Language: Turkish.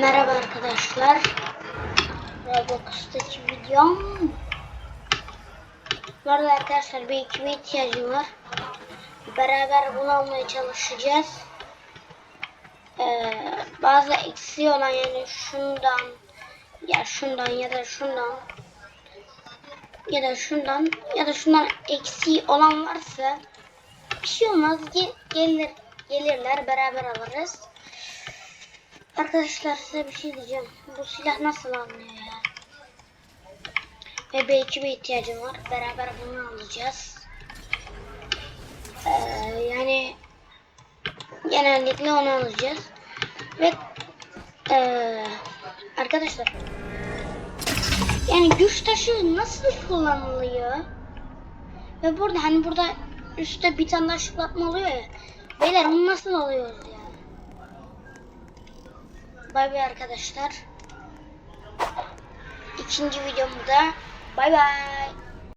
Merhaba arkadaşlar. Roblox'taki videom. Bu arada arkadaşlar bir ekibe ihtiyacım var. Beraber bunu almaya çalışacağız. Ee, bazı eksiği olan yani şundan ya şundan ya da şundan ya da şundan ya da şundan eksiği olan varsa bir şey olmaz Ge- gelir gelirler beraber alırız. Arkadaşlar size bir şey diyeceğim. Bu silah nasıl alınıyor ya? Ve bir ekibe ihtiyacım var. Beraber bunu alacağız. Ee, yani genellikle onu alacağız. Ve ee, arkadaşlar yani güç taşı nasıl kullanılıyor? Ve burada hani burada üstte bir tane daha şıklatma oluyor ya. Beyler onu nasıl alıyoruz ya? Bay bay arkadaşlar. İkinci videomda bay bay.